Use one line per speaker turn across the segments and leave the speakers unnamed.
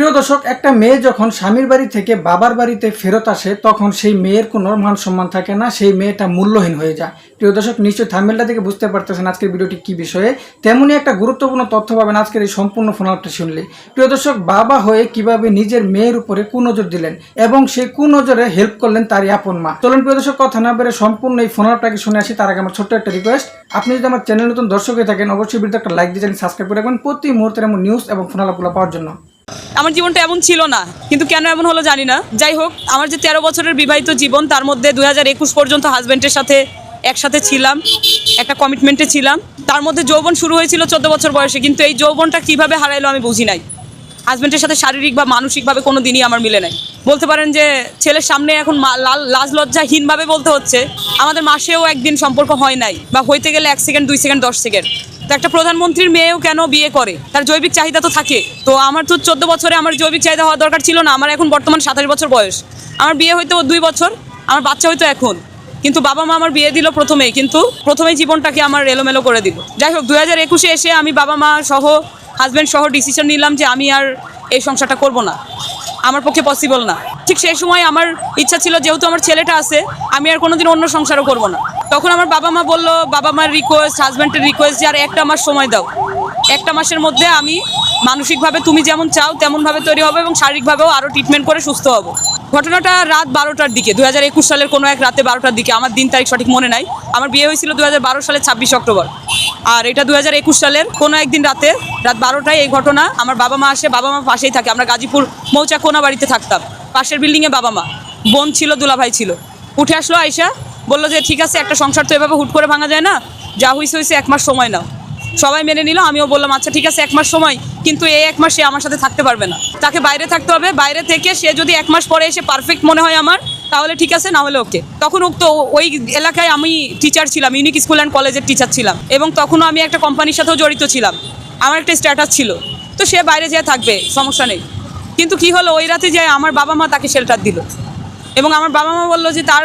প্রিয় দর্শক, একটা মেয়ে যখন স্বামীর বাড়ি থেকে বাবার বাড়িতে ফেরত আসে, তখন সেই মেয়ের কোনো মান সম্মান থাকে না, সেই মেয়েটা মূল্যহীন হয়ে যায়। প্রিয় দর্শক, নিশ্চয়ই থামেলটা থেকে বুঝতে পারতেছেন আজকের ভিডিওটি কী বিষয়ে। তেমনই একটা গুরুত্বপূর্ণ তথ্য পাবেন আজকের এই সম্পূর্ণ ফোনালটা শুনলে। প্রিয় দর্শক, বাবা হয়ে কীভাবে নিজের মেয়ের উপরে কুনজর দিলেন এবং সেই কুনজরে হেল্প করলেন তারই আপন মা। চলুন প্রিয় দর্শক, কথা না বেড়ে সম্পূর্ণ এই ফোনালটাকে শুনে আসি। তার আগে আমার ছোট্ট একটা রিকোয়েস্ট আপনি যদি আমার চ্যানেল নতুন দর্শক হয়ে থাকেন, অবশ্যই ভিডিও একটা লাইক দিয়ে সাবস্ক্রাইব করে রাখবেন। প্রতি মুহূর্তের এমন নিউজ এবং ফোনালাগুলো পাওয়ার জন্য।
আমার জীবনটা এমন ছিল না, কিন্তু কেন এমন হলো জানি না। যাই হোক, আমার যে তেরো বছরের বিবাহিত জীবন, তার মধ্যে দুই হাজার একুশ পর্যন্ত হাজব্যান্ডের সাথে একসাথে ছিলাম, একটা কমিটমেন্টে ছিলাম। তার মধ্যে যৌবন শুরু হয়েছিল চোদ্দ বছর বয়সে, কিন্তু এই যৌবনটা কীভাবে হারাইলো আমি বুঝি নাই। হাজব্যান্ডের সাথে শারীরিক বা মানসিকভাবে কোনো দিনই আমার মিলে নাই। বলতে পারেন যে ছেলের সামনে এখন লাল লাজ লজ্জাহীনভাবে বলতে হচ্ছে, আমাদের মাসেও একদিন সম্পর্ক হয় নাই, বা হইতে গেলে এক সেকেন্ড দুই সেকেন্ড দশ সেকেন্ড তো একটা প্রধানমন্ত্রীর মেয়েও কেন বিয়ে করে? তার জৈবিক চাহিদা তো থাকে। তো আমার তো চোদ্দ বছরে আমার জৈবিক চাহিদা হওয়া দরকার ছিল না, আমার এখন বর্তমান সাতাশ বছর বয়স। আমার বিয়ে হইতো দুই বছর, আমার বাচ্চা হইতো এখন। কিন্তু বাবা মা আমার বিয়ে দিল প্রথমেই কিন্তু প্রথমেই জীবনটাকে আমার এলোমেলো করে দিল। যাই হোক, দুই হাজার একুশে এসে আমি বাবা মা সহ হাজব্যান্ড সহ ডিসিশন নিলাম যে আমি আর এই সংসারটা করব না। আমার পক্ষে পসিবল না। ঠিক সেই সময় আমার ইচ্ছা ছিল, যেহেতু আমার ছেলেটা আছে, আমি আর কোনোদিন অন্য সংসারও করব না। তখন আমার বাবা মা বলল, বাবা মার রিকোয়েস্ট হাজব্যান্ডের রিকোয়েস্ট যে, আর একটা মাস সময় দাও। একটা মাসের মধ্যে আমি মানসিকভাবে তুমি যেমন চাও, তেমনভাবে তৈরি হবে এবং শারীরিকভাবেও আরও ট্রিটমেন্ট করে সুস্থ হব। ঘটনাটা রাত বারোটার দিকে দু হাজার একুশ সালের কোনো এক রাতে বারোটার দিকে, আমার দিন তারিখ সঠিক মনে নাই। আমার বিয়ে হয়েছিল দু হাজার বারো সালের ছাব্বিশ অক্টোবর। আর এটা দু হাজার একুশ সালের কোনো একদিন রাতে, রাত বারোটায় এই ঘটনা আমার বাবা মা আসে, বাবা মা পাশেই থাকে। আমরা গাজীপুর মৌচা কোনা বাড়িতে থাকতাম। পাশের বিল্ডিংয়ে বাবা মা। বোন ছিল, দুলাভাই ছিল। উঠে আসলো আয়সা বলল যে, ঠিক আছে, একটা সংসার তো এভাবে হুট করে ভাঙা যায় না। যা হয়েছে হয়েছে এক মাস সময় নাও। সবাই মেনে নিল, আমিও বললাম আচ্ছা ঠিক আছে, এক মাস সময়, কিন্তু এই এক মাস সে আমার সাথে থাকতে পারবে না। তাকে বাইরে থাকতে হবে, বাইরে থেকে সে যদি এক মাস পরে এসে পারফেক্ট মনে হয় আমার, তাহলে ঠিক আছে, না হলে ওকে। তখন উক্ত ওই এলাকায় আমি টিচার ছিলাম ইউনিক স্কুল অ্যান্ড কলেজের টিচার ছিলাম, এবং তখনও আমি একটা কোম্পানির সাথেও জড়িত ছিলাম। আমার একটা স্ট্যাটাস ছিল। তো সে বাইরে যেয়ে থাকবে, সমস্যা নেই। কিন্তু কি হলো, ওই রাতে যে আমার বাবা মা তাকে শেল্টার দিল। এবং আমার বাবা মা বলল যে, তার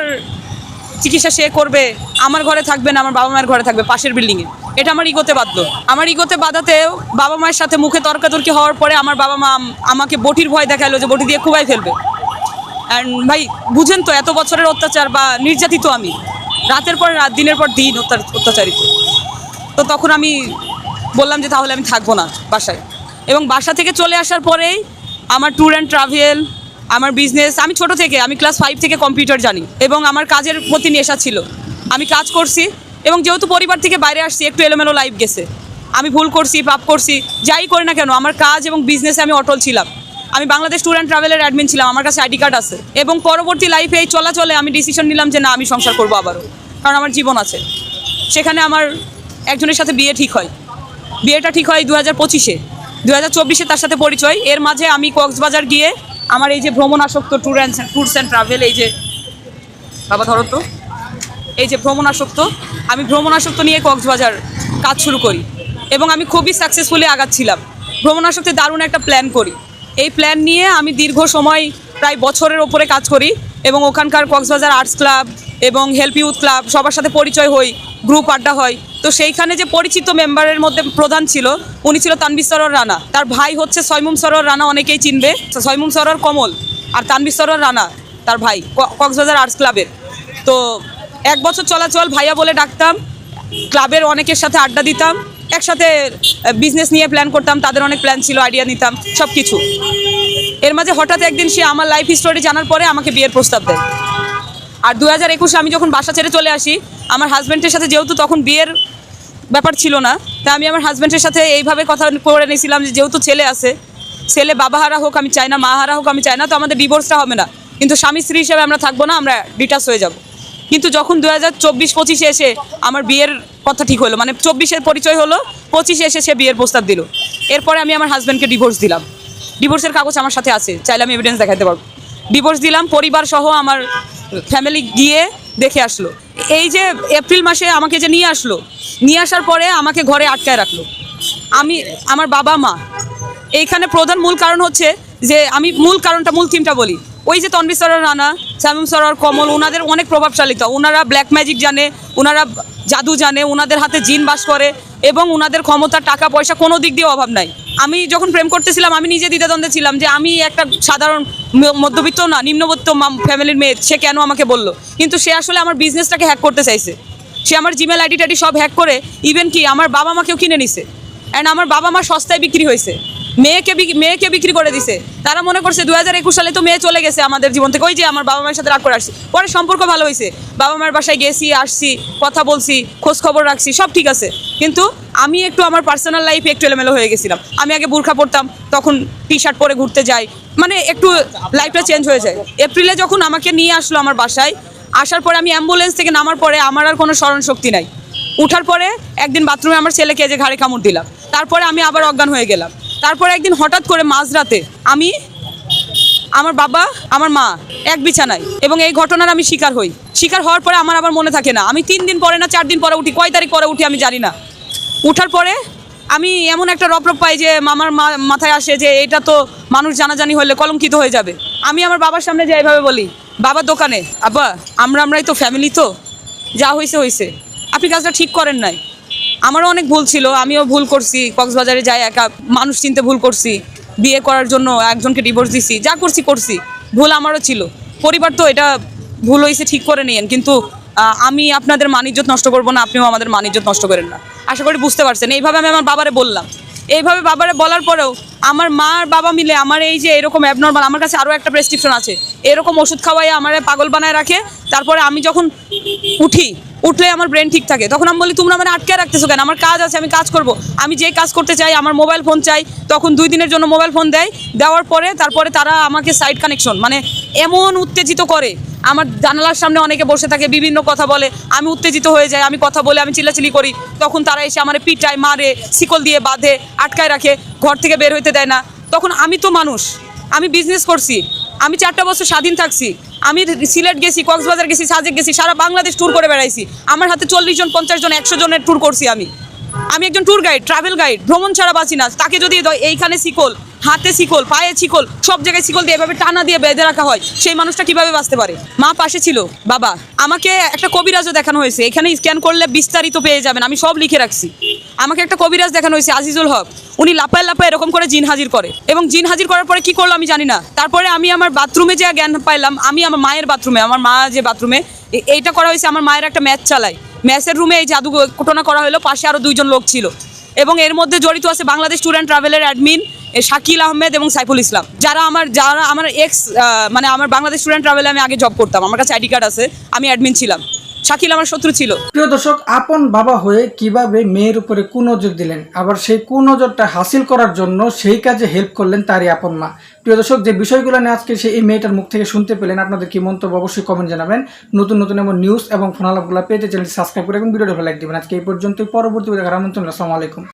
চিকিৎসা সে করবে, আমার ঘরে থাকবে না, আমার বাবা মায়ের ঘরে থাকবে পাশের বিল্ডিংয়ে এটা আমার ইগোতে বাঁধলো আমার ইগোতে বাঁধাতেও বাবা মায়ের সাথে মুখে তর্কাতর্কি হওয়ার পরে আমার বাবা মা আমাকে বটির ভয় দেখাল যে বটি দিয়ে খুবাই ফেলবে। অ্যান্ড ভাই, বুঝেন তো, এত বছরের অত্যাচার বা নির্যাতিত আমি। রাতের পর রাত, দিনের পর দিন অত্যা- অত্যাচারিত। তো তখন আমি বললাম যে তাহলে আমি থাকব না বাসায়। এবং বাসা থেকে চলে আসার পরেই আমার ট্যুর অ্যান্ড ট্রাভেল আমার বিজনেস আমি ছোট থেকে, আমি ক্লাস ফাইভ থেকে কম্পিউটার জানি এবং আমার কাজের প্রতি নেশা ছিল। আমি কাজ করছি এবং যেহেতু পরিবার থেকে বাইরে আসছি, একটু এলোমেলো লাইফ গেছে। আমি ভুল করছি, পাপ করছি, যাই করি না কেন, আমার কাজ এবং বিজনেসে আমি অটল ছিলাম। আমি বাংলাদেশ ট্যুর অ্যান্ড ট্রাভেলের অ্যাডমিন ছিলাম, আমার কাছে আইডি কার্ড আছে। এবং পরবর্তী লাইফে এই চলাচলে আমি ডিসিশন নিলাম যে না, আমি সংসার করব আবারও। কারণ আমার জীবন আছে। সেখানে আমার একজনের সাথে বিয়ে ঠিক হয়। বিয়েটা ঠিক হয় দু হাজার পঁচিশে। দু হাজার চব্বিশে তার সাথে পরিচয়। এর মাঝে আমি কক্সবাজার গিয়ে আমার এই যে ভ্রমণ আসক্ত tour and tours and travel এই যে বাবা, ধরো তো। এই যে ভ্রমণ আসক্ত আমি ভ্রমণ আসক্ত নিয়ে কক্সবাজার কাজ শুরু করি এবং আমি খুবই সাকসেসফুলি আগাচ্ছিলাম। ভ্রমণ আসক্তে দারুণ একটা প্ল্যান করি। এই প্ল্যান নিয়ে আমি দীর্ঘ সময় প্রায় বছরের ওপরে কাজ করি এবং ওখানকার কক্সবাজার আর্টস ক্লাব এবং হেল্প ইউথ ক্লাব সবার সাথে পরিচয় হই গ্রুপ আড্ডা হয়। তো সেইখানে যে পরিচিত মেম্বারের মধ্যে প্রধান ছিল, উনি ছিল তানবির সরোর রানা। তার ভাই হচ্ছে সৈমুম সরোর রানা, অনেকেই চিনবে। সৈমুম সরোর কমল আর তানবির সরোর রানা, তার ভাই কক্সবাজার আর্টস ক্লাবের। তো এক বছর চলাচল, ভাইয়া বলে ডাকতাম, ক্লাবের অনেকের সাথে আড্ডা দিতাম, একসাথে বিজনেস নিয়ে প্ল্যান করতাম, তাদের অনেক প্ল্যান ছিল আইডিয়া নিতাম সব কিছু এর মাঝে হঠাৎ একদিন সে আমার লাইফ হিস্টোরি জানার পরে আমাকে বিয়ের প্রস্তাব দেয়। আর দু হাজার একুশে আমি যখন বাসা ছেড়ে চলে আসি, আমার হাজব্যান্ডের সাথে যেহেতু তখন বিয়ের ব্যাপার ছিল না, তাই আমি আমার হাজব্যান্ডের সাথে এইভাবে কথা করে নিয়েছিলাম যে যেহেতু ছেলে আছে, ছেলে বাবাহারা হোক আমি চাই না, মাহারা হোক আমি চাই না, তো আমাদের ডিভোর্সটা হবে না। কিন্তু স্বামী স্ত্রী হিসেবে আমরা থাকব না, আমরা ডিটাচ হয়ে যাব। কিন্তু যখন দু হাজার চব্বিশ পঁচিশে এসে আমার বিয়ের কথা ঠিক হলো মানে চব্বিশের পরিচয় হলো, পঁচিশে এসে সে বিয়ের প্রস্তাব দিল। এরপরে আমি আমার হাজব্যান্ডকে ডিভোর্স দিলাম। ডিভোর্সের কাগজ আমার সাথে আছে, চাইলে আমি এভিডেন্স দেখাতে পারব। ডিভোর্স দিলাম পরিবার সহ আমার ফ্যামিলি গিয়ে দেখে আসলো। এই যে এপ্রিল মাসে আমাকে যে নিয়ে আসলো, নিয়ে আসার পরে আমাকে ঘরে আটকায় রাখল। আমি, আমার বাবা মা। এইখানে প্রধান মূল কারণ হচ্ছে যে, আমি মূল কারণটা, মূল থিমটা বলি। ওই যে তনবি সরার রানা শামিম সরার কমল ওনাদের অনেক প্রভাবশালী তো ওনারা ব্ল্যাক ম্যাজিক জানে ওনারা জাদু জানে ওনাদের হাতে জিন বাস করে এবং ওনাদের ক্ষমতা, টাকা, পয়সা কোনো দিক দিয়ে অভাব নাই। আমি যখন প্রেম করতেছিলাম, আমি নিজে দ্বিধাদ্বন্দ্বে ছিলাম যে, আমি একটা সাধারণ মধ্যবিত্ত না, নিম্নবিত্ত ফ্যামিলির মেয়ে, সে কেন আমাকে বলল? কিন্তু সে আসলে আমার বিজনেসটাকে হ্যাক করতে চাইছে। সে আমার জিমেল আইডি টাইডি সব হ্যাক করে ইভেন কি আমার বাবা মাকেও কিনে নিছে। অ্যান্ড আমার বাবা মা সস্তায় বিক্রি হয়েছে মেয়েকে মেয়েকে বিক্রি করে দিছে। তারা মনে করছে দু হাজার একুশ সালে তো মেয়ে চলে গেছে আমাদের জীবন থেকে। ওই যে আমার বাবা মায়ের সাথে রাগ করে আসছি। পরে সম্পর্ক ভালো হয়েছে বাবা মায়ের বাসায় গেছি, আসছি, কথা বলছি, খোঁজ খবর রাখছি, সব ঠিক আছে। কিন্তু আমি একটু আমার পার্সোনাল লাইফে একটু এলোমেলো হয়ে গেছিলাম। আমি আগে বোরখা পরতাম তখন টি শার্ট পরে ঘুরতে যাই। মানে একটু লাইফটা চেঞ্জ হয়ে যায়। এপ্রিলে যখন আমাকে নিয়ে আসলো আমার বাসায়, আসার পরে আমি অ্যাম্বুলেন্স থেকে নামার পরে আমার আর কোনো স্মরণ শক্তি নাই। উঠার পরে একদিন বাথরুমে আমার ছেলেকে যে ঘাড়ে কামড় দিলাম। তারপরে আমি আবার অজ্ঞান হয়ে গেলাম। তারপরে একদিন হঠাৎ করে মাঝরাতে আমি, আমার বাবা, আমার মা এক বিছানায় এবং এই ঘটনার আমি শিকার হই। শিকার হওয়ার পরে আমার আবার মনে থাকে না। আমি তিন দিন পরে না, চার দিন পরে উঠি। কয় তারিখ পরে উঠি আমি জানি না। উঠার পরে আমি এমন একটা রপ রপ পাই যে মামার মাথায় আসে যে এটা তো মানুষ জানাজানি হলে কলঙ্কিত হয়ে যাবে। আমি আমার বাবার সামনে যে এইভাবে বলি বাবার দোকানে, আব্বা, আমরা আমরাই তো ফ্যামিলি তো। যা হয়েছে হয়েছে আপনি কাজটা ঠিক করেন নাই। আমারও অনেক ভুল ছিল, আমিও ভুল করছি, কক্সবাজারে যাই একা, মানুষ চিনতে ভুল করছি, বিয়ে করার জন্য একজনকে ডিভোর্স দিছি, যা করছি করছি, ভুল আমারও ছিল। পরিবার তো এটা ভুল হয়েছে ঠিক করে নিয়েন, কিন্তু আমি আপনাদের মানিজ্যত নষ্ট করব না, আপনিও আমাদের মানিজ্যত নষ্ট করেন না। আশা করি বুঝতে পারছেন, এইভাবে আমি আমার বাবারে বললাম। এইভাবে বাবারে বলার পরেও আমার মা আর বাবা মিলে আমার এই যে এরকম অ্যাবনর্মাল আমার কাছে আরও একটা প্রেসক্রিপশন আছে। এরকম ওষুধ খাওয়াই আমার পাগল বানায় রাখে, তারপরে আমি যখন উঠি উঠলে আমার ব্রেন ঠিক থাকে। তখন আমি বলি, তোমরা মানে আটকে রাখতেছো কেন? আমার কাজ আছে, আমি কাজ করব। আমি যে কাজ করতে চাই, আমার মোবাইল ফোন চাই। তখন দুই দিনের জন্য মোবাইল ফোন দেয়। দেওয়ার পরে তারপরে তারা আমাকে সাইড কানেকশন মানে এমন উত্তেজিত করে। আমার জানালার সামনে অনেকে বসে থাকে, বিভিন্ন কথা বলে। আমি উত্তেজিত হয়ে যাই, আমি কথা বলে, আমি চিল্লাচিল্লি করি। তখন তারা এসে আমার পিটায়, মারে, শিকল দিয়ে বাঁধে, আটকায় রাখে, ঘর থেকে বের হইতে দেয় না। তখন আমি তো মানুষ, আমি বিজনেস করছি। আমি চারটা বছর স্বাধীন থাকছি। আমি সিলেট গেছি, কক্সবাজার গেছি, সাজেক গেছি, সারা বাংলাদেশ ট্যুর করে বেড়াইছি। আমার হাতে চল্লিশ জন, পঞ্চাশ জন, একশো জনের ট্যুর করছি আমি। আমি একজন ট্যুর গাইড ট্রাভেল গাইড ভ্রমণ ছাড়া বাঁচি না। তাকে যদি এইখানে শিকল হাতে শিকল, পায়ে শিকল, সব জায়গায় শিকল দিয়ে এভাবে টানা দিয়ে বেঁধে রাখা হয়। সেই মানুষটা কীভাবে বাঁচতে পারে? মা পাশে ছিল। বাবা, আমাকে একটা কবিরাজও দেখানো হয়েছে। এখানে স্ক্যান করলে বিস্তারিত পেয়ে যাবেন। আমি সব লিখে রাখছি। আমাকে একটা কবিরাজ দেখানো হয়েছে, আজিজুল হক। উনি লাপায় লাপায় এরকম করে জিন হাজির করে। এবং জিন হাজির করার পরে কি করল আমি জানি না। তারপরে আমি আমার বাথরুমে যে জ্ঞান পাইলাম, আমি আমার মায়ের বাথরুমে, আমার মা যে বাথরুমে এইটা করা হয়েছে, আমার মায়ের একটা ম্যাচ চালায়। ম্যাচের রুমে এই জাদু ঘটনা করা হলো, পাশে আরও দুইজন লোক ছিল। এবং এর মধ্যে জড়িত আছে বাংলাদেশ অ্যান্ড ট্রাভেলের অ্যাডমিন শাকিল আহমেদ এবং সাইফুল ইসলাম। যারা আমার যারা আমার এক্স মানে আমার বাংলাদেশ স্টুডেন্ট ট্রাভেলে আমি আগে জব করতাম। আমার কাছে আইডি কার্ড আছে, আমি অ্যাডমিন ছিলাম। শাকিল আমার শত্রু ছিল।
প্রিয় দর্শক, আপন বাবা হয়ে কীভাবে মেয়ের উপরে কুনজর দিলেন, আবার সেই কুনজরটা হাসিল করার জন্য সেই কাজে হেল্প করলেন তারই আপন মা। প্রিয় দর্শক, যে বিষয়গুলো নিয়ে আজকে সেই এই মেয়েটার মুখ থেকে শুনতে পেলেন, আপনাদের কি মন্তব্য অবশ্যই কমেন্ট জানাবেন। নতুন নতুন এমন নিউজ এবং ফোনালাপগুলো পেতে চ্যানেলটি সাবস্ক্রাইব করে এবং ভিডিওটা লাইক দিবেন আজকে এই পর্যন্ত পরবর্তী দেখার আমন্ত্রণ আসসালামু আলাইকুম।